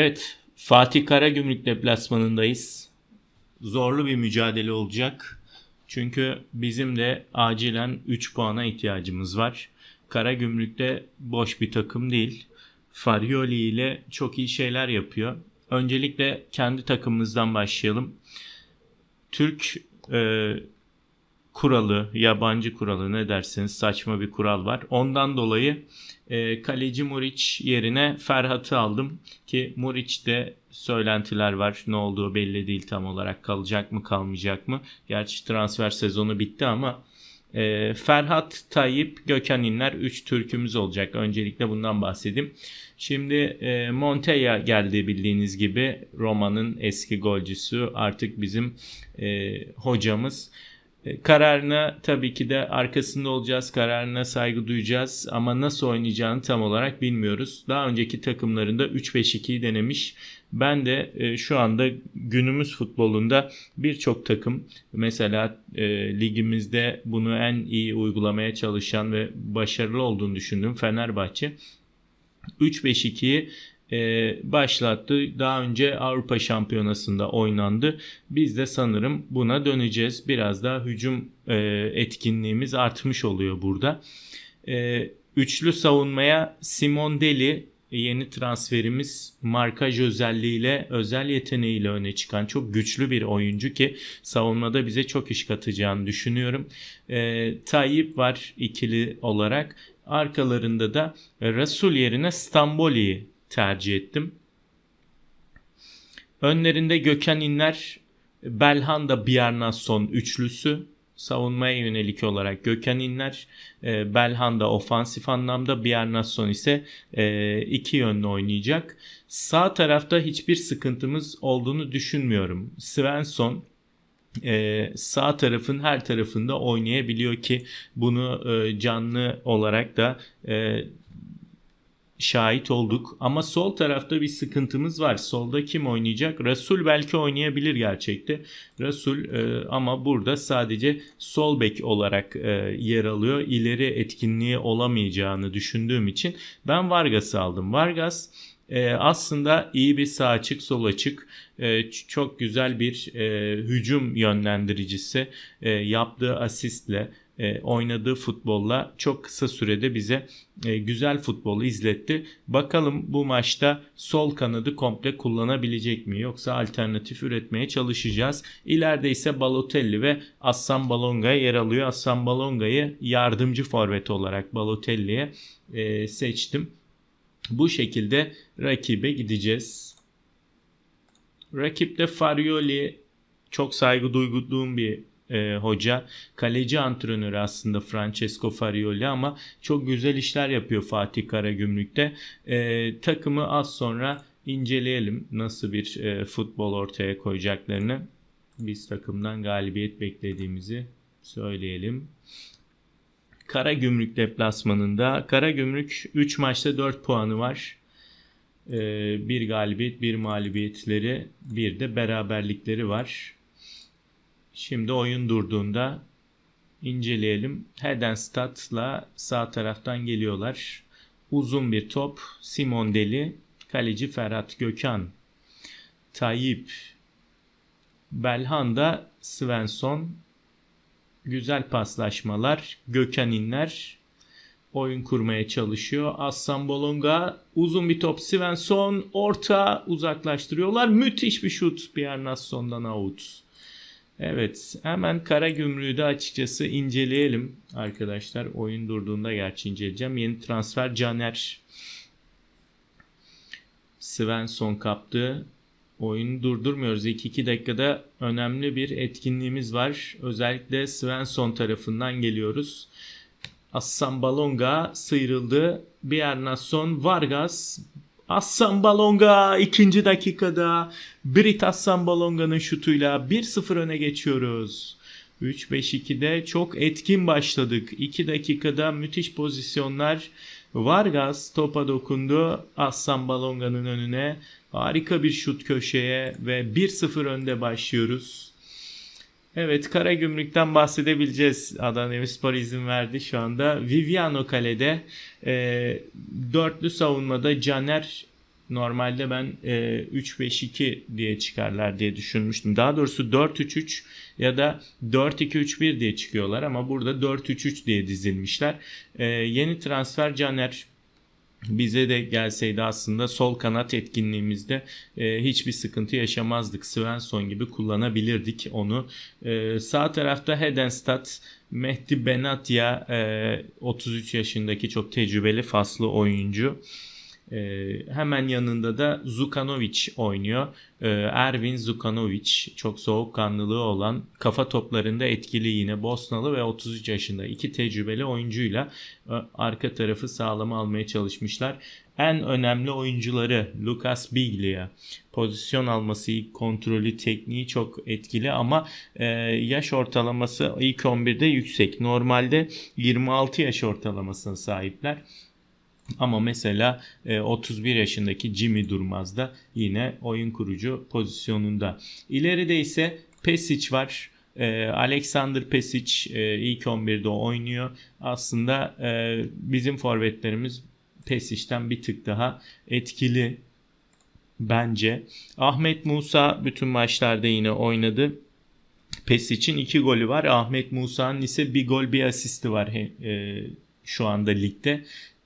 Evet, Fatih Karagümrük deplasmanındayız. Zorlu bir mücadele olacak. Çünkü bizim de acilen 3 puana ihtiyacımız var. Karagümrük de boş bir takım değil. Farioli ile çok iyi şeyler yapıyor. Öncelikle kendi takımımızdan başlayalım. Türk e, kuralı, yabancı kuralı ne derseniz saçma bir kural var. Ondan dolayı e, kaleci Muriç yerine Ferhat'ı aldım ki Muriç'te söylentiler var. Ne olduğu belli değil tam olarak kalacak mı kalmayacak mı. Gerçi transfer sezonu bitti ama e, Ferhat, Tayyip, Gökhan İnler 3 Türk'ümüz olacak. Öncelikle bundan bahsedeyim. Şimdi e, Montella geldi bildiğiniz gibi Roma'nın eski golcüsü artık bizim e, hocamız. E, Kararına tabii ki de arkasında olacağız. Kararına saygı duyacağız ama nasıl oynayacağını tam olarak bilmiyoruz. Daha önceki takımlarında 3-5-2'yi denemiş. Ben de e, şu anda günümüz futbolunda birçok takım mesela e, ligimizde bunu en iyi uygulamaya çalışan ve başarılı olduğunu düşündüğüm Fenerbahçe 3-5-2'yi e, başlattı. Daha önce Avrupa Şampiyonası'nda oynandı. Biz de sanırım buna döneceğiz. Biraz daha hücum e, etkinliğimiz artmış oluyor burada. E, üçlü savunmaya Simon Deli yeni transferimiz markaj özelliğiyle, özel yeteneğiyle öne çıkan çok güçlü bir oyuncu ki savunmada bize çok iş katacağını düşünüyorum. E, Tayyip var ikili olarak. Arkalarında da Rasul yerine Stamboli'yi tercih ettim. Önlerinde Gökhan İnler, Belhanda Bjarnason üçlüsü savunmaya yönelik olarak Gökhan İnler, e, Belhanda ofansif anlamda Bjarnason ise e, iki yönlü oynayacak. Sağ tarafta hiçbir sıkıntımız olduğunu düşünmüyorum. Svensson e, sağ tarafın her tarafında oynayabiliyor ki bunu e, canlı olarak da e, şahit olduk. Ama sol tarafta bir sıkıntımız var. Solda kim oynayacak? Rasul belki oynayabilir gerçekte. Rasul e, ama burada sadece sol bek olarak e, yer alıyor. İleri etkinliği olamayacağını düşündüğüm için ben Vargas'ı aldım. Vargas e, aslında iyi bir sağ açık sol açık e, çok güzel bir e, hücum yönlendiricisi e, yaptığı asistle e, oynadığı futbolla çok kısa sürede bize e, güzel futbolu izletti. Bakalım bu maçta sol kanadı komple kullanabilecek mi yoksa alternatif üretmeye çalışacağız. İleride ise Balotelli ve Assan Balonga yer alıyor. Assan Balonga'yı yardımcı forvet olarak Balotelli'ye e, seçtim. Bu şekilde rakibe gideceğiz. Rakipte Farioli çok saygı duyduğum bir e, hoca. Kaleci antrenörü aslında Francesco Farioli ama çok güzel işler yapıyor Fatih Karagümrük'te. E, takımı az sonra inceleyelim nasıl bir e, futbol ortaya koyacaklarını. Biz takımdan galibiyet beklediğimizi söyleyelim. Karagümrük deplasmanında Karagümrük 3 maçta 4 puanı var. Ee, bir galibiyet, bir mağlubiyetleri, bir de beraberlikleri var. Şimdi oyun durduğunda inceleyelim. Hedenstad'la sağ taraftan geliyorlar. Uzun bir top. Simon Deli. Kaleci Ferhat Gökhan. Tayyip. Belhanda Svensson. Güzel paslaşmalar. Gökhan İnler oyun kurmaya çalışıyor. Aslan Bolonga uzun bir top Svensson orta uzaklaştırıyorlar. Müthiş bir şut Bjarnason'dan out. Evet hemen kara gümrüğü de açıkçası inceleyelim arkadaşlar. Oyun durduğunda gerçi inceleyeceğim. Yeni transfer Caner. Svensson kaptı. Oyunu durdurmuyoruz. 2-2 dakikada önemli bir etkinliğimiz var. Özellikle Svensson tarafından geliyoruz. Assan Balonga sıyrıldı. Bjarnason Vargas Assan Balonga ikinci dakikada Brit Assan Balonga'nın şutuyla 1-0 öne geçiyoruz. 3-5-2'de çok etkin başladık. 2 dakikada müthiş pozisyonlar. Vargas topa dokundu. Assan Balonga'nın önüne. Harika bir şut köşeye ve 1-0 önde başlıyoruz. Evet Karagümrük'ten bahsedebileceğiz. Adana Demirspor izin verdi şu anda. Viviano kalede. E, dörtlü savunmada Caner Normalde ben e, 3-5-2 diye çıkarlar diye düşünmüştüm. Daha doğrusu 4-3-3 ya da 4-2-3-1 diye çıkıyorlar ama burada 4-3-3 diye dizilmişler. E, yeni transfer Caner bize de gelseydi aslında sol kanat etkinliğimizde e, hiçbir sıkıntı yaşamazdık. Svensson gibi kullanabilirdik onu. E, sağ tarafta Hedenstad, Mehdi Benatya e, 33 yaşındaki çok tecrübeli faslı oyuncu. Ee, hemen yanında da Zukanovic oynuyor. Ee, Ervin Zukanovic çok soğukkanlılığı olan kafa toplarında etkili yine Bosnalı ve 33 yaşında iki tecrübeli oyuncuyla e, arka tarafı sağlama almaya çalışmışlar. En önemli oyuncuları Lucas Biglia. Pozisyon alması, ilk kontrolü, tekniği çok etkili ama e, yaş ortalaması ilk 11'de yüksek. Normalde 26 yaş ortalamasına sahipler. Ama mesela e, 31 yaşındaki Jimmy Durmaz da yine oyun kurucu pozisyonunda. İleride ise Pesic var. E, Alexander Pesic e, ilk 11'de oynuyor. Aslında e, bizim forvetlerimiz Pesic'ten bir tık daha etkili bence. Ahmet Musa bütün maçlarda yine oynadı. Pesic'in iki golü var. Ahmet Musa'nın ise bir gol bir asisti var e, şu anda ligde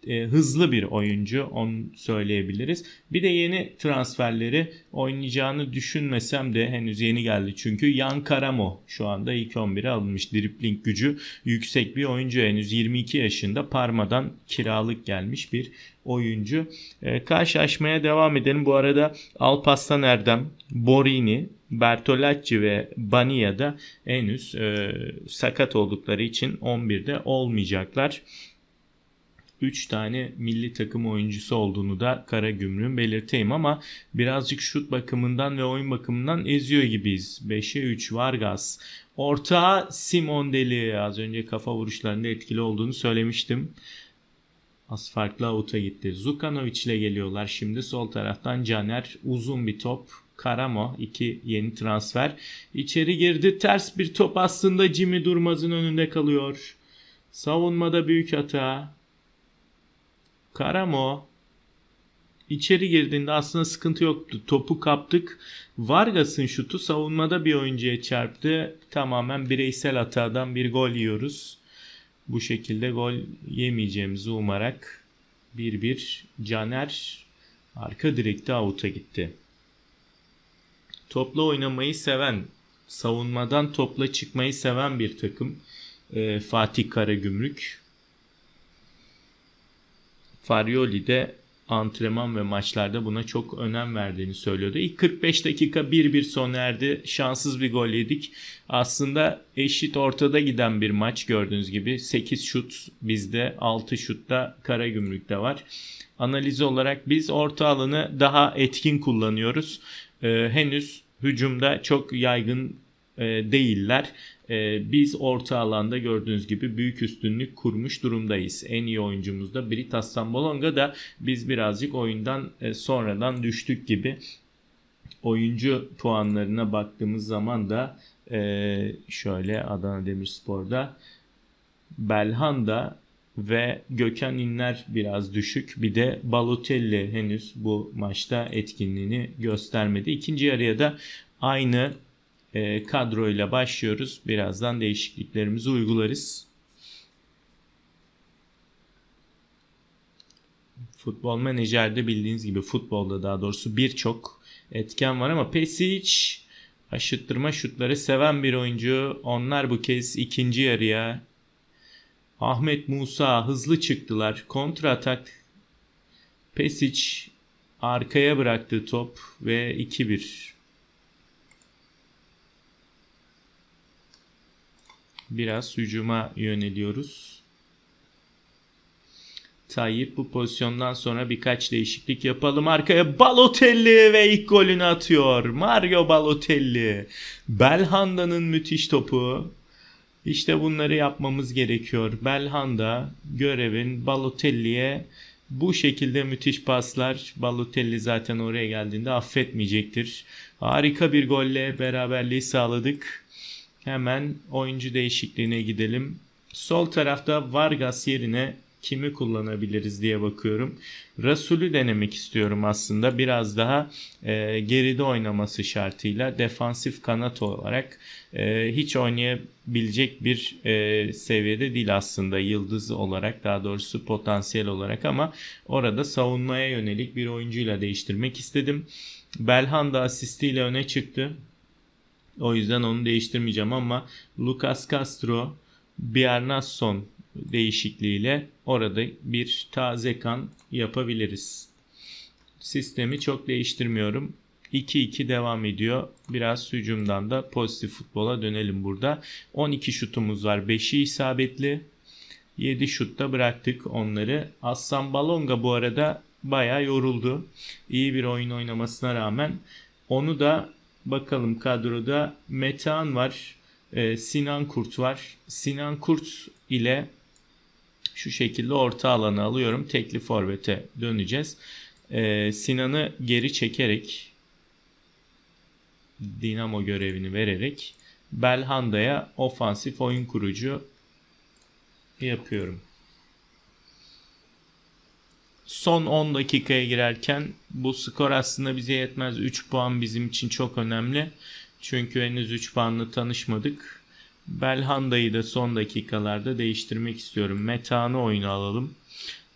e, hızlı bir oyuncu onu söyleyebiliriz. Bir de yeni transferleri oynayacağını düşünmesem de henüz yeni geldi. Çünkü Yan Karamo şu anda ilk 11'e alınmış. Dripling gücü yüksek bir oyuncu. Henüz 22 yaşında Parma'dan kiralık gelmiş bir oyuncu. E, karşılaşmaya devam edelim. Bu arada Alpaslan Erdem, Borini, Bertolacci ve Bania da henüz e, sakat oldukları için 11'de olmayacaklar. 3 tane milli takım oyuncusu olduğunu da Kara Gümrük'ün belirteyim ama birazcık şut bakımından ve oyun bakımından eziyor gibiyiz. 5'e 3 Vargas. Orta Simon Deli az önce kafa vuruşlarında etkili olduğunu söylemiştim. Az farklı avuta gitti. Zukanovic ile geliyorlar. Şimdi sol taraftan Caner uzun bir top. Karamo iki yeni transfer. İçeri girdi. Ters bir top aslında Jimmy Durmaz'ın önünde kalıyor. Savunmada büyük hata. Karamo içeri girdiğinde aslında sıkıntı yoktu. Topu kaptık. Vargas'ın şutu savunmada bir oyuncuya çarptı. Tamamen bireysel hatadan bir gol yiyoruz. Bu şekilde gol yemeyeceğimizi umarak 1-1 Caner arka direkte avuta gitti. Topla oynamayı seven, savunmadan topla çıkmayı seven bir takım. Ee, Fatih Karagümrük. Farioli de antrenman ve maçlarda buna çok önem verdiğini söylüyordu. İlk 45 dakika 1-1 sona erdi. Şanssız bir gol yedik. Aslında eşit ortada giden bir maç gördüğünüz gibi. 8 şut bizde 6 şut da Karagümrük'te var. Analiz olarak biz orta alanı daha etkin kullanıyoruz. Ee, henüz hücumda çok yaygın e, değiller. E, biz orta alanda gördüğünüz gibi büyük üstünlük kurmuş durumdayız. En iyi oyuncumuz da Britas Sambolonga da biz birazcık oyundan e, sonradan düştük gibi. Oyuncu puanlarına baktığımız zaman da e, şöyle Adana Demirspor'da Belhanda ve Gökhan İnler biraz düşük. Bir de Balotelli henüz bu maçta etkinliğini göstermedi. İkinci yarıya da aynı e, kadroyla başlıyoruz. Birazdan değişikliklerimizi uygularız. Futbol menajerde bildiğiniz gibi futbolda daha doğrusu birçok etken var ama Pesic aşıttırma şutları seven bir oyuncu. Onlar bu kez ikinci yarıya Ahmet Musa hızlı çıktılar. Kontra atak Pesic arkaya bıraktı top ve 2-1 biraz hücuma yöneliyoruz. Tayyip bu pozisyondan sonra birkaç değişiklik yapalım. Arkaya Balotelli ve ilk golünü atıyor. Mario Balotelli. Belhanda'nın müthiş topu. İşte bunları yapmamız gerekiyor. Belhanda görevin Balotelli'ye bu şekilde müthiş paslar. Balotelli zaten oraya geldiğinde affetmeyecektir. Harika bir golle beraberliği sağladık. Hemen oyuncu değişikliğine gidelim. Sol tarafta Vargas yerine kimi kullanabiliriz diye bakıyorum. Rasul'ü denemek istiyorum aslında. Biraz daha e, geride oynaması şartıyla defansif kanat olarak e, hiç oynayabilecek bir e, seviyede değil aslında yıldız olarak daha doğrusu potansiyel olarak ama orada savunmaya yönelik bir oyuncuyla değiştirmek istedim. Belhanda asistiyle öne çıktı. O yüzden onu değiştirmeyeceğim ama Lucas Castro, Bjarnason değişikliğiyle orada bir taze kan yapabiliriz. Sistemi çok değiştirmiyorum. 2-2 devam ediyor. Biraz hücumdan da pozitif futbola dönelim burada. 12 şutumuz var. 5'i isabetli. 7 şutta bıraktık onları. Aslan Balonga bu arada bayağı yoruldu. İyi bir oyun oynamasına rağmen. Onu da bakalım kadroda Metehan var. Ee, Sinan Kurt var. Sinan Kurt ile şu şekilde orta alanı alıyorum. Tekli forvete döneceğiz. Ee, Sinan'ı geri çekerek Dinamo görevini vererek Belhanda'ya ofansif oyun kurucu yapıyorum. Son 10 dakikaya girerken bu skor aslında bize yetmez. 3 puan bizim için çok önemli. Çünkü henüz 3 puanla tanışmadık. Belhanda'yı da son dakikalarda değiştirmek istiyorum. Metan'ı oyuna alalım.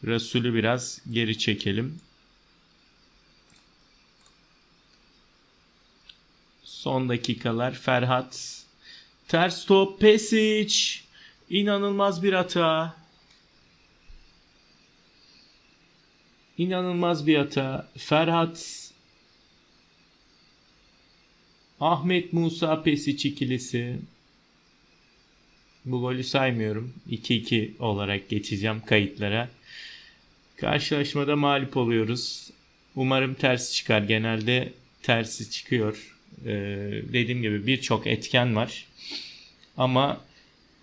Resul'ü biraz geri çekelim. Son dakikalar Ferhat. Ters top Pesic. İnanılmaz bir hata. İnanılmaz bir hata. Ferhat Ahmet Musa Pesic ikilisi. Bu golü saymıyorum. 2-2 olarak geçeceğim kayıtlara. Karşılaşmada mağlup oluyoruz. Umarım tersi çıkar. Genelde tersi çıkıyor. Ee, dediğim gibi birçok etken var. Ama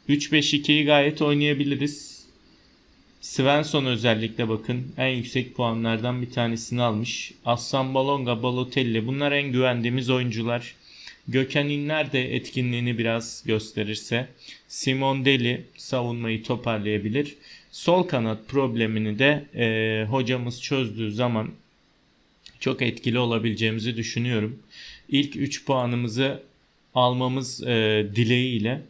3-5-2'yi gayet oynayabiliriz. Svensson özellikle bakın en yüksek puanlardan bir tanesini almış. Aslan Balonga, Balotelli bunlar en güvendiğimiz oyuncular. Gökhan İnler de etkinliğini biraz gösterirse Simon Deli savunmayı toparlayabilir. Sol kanat problemini de e, hocamız çözdüğü zaman çok etkili olabileceğimizi düşünüyorum. İlk 3 puanımızı almamız e, dileğiyle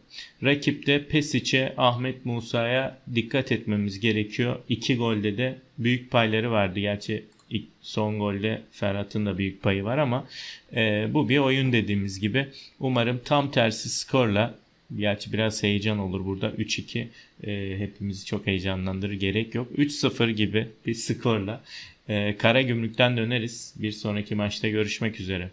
rakipte Pesic'e Ahmet Musa'ya dikkat etmemiz gerekiyor. İki golde de büyük payları vardı. Gerçi ilk son golde Ferhat'ın da büyük payı var ama e, bu bir oyun dediğimiz gibi. Umarım tam tersi skorla Gerçi biraz heyecan olur burada. 3-2 e, hepimizi çok heyecanlandırır. Gerek yok. 3-0 gibi bir skorla e, Karagümrük'ten döneriz. Bir sonraki maçta görüşmek üzere.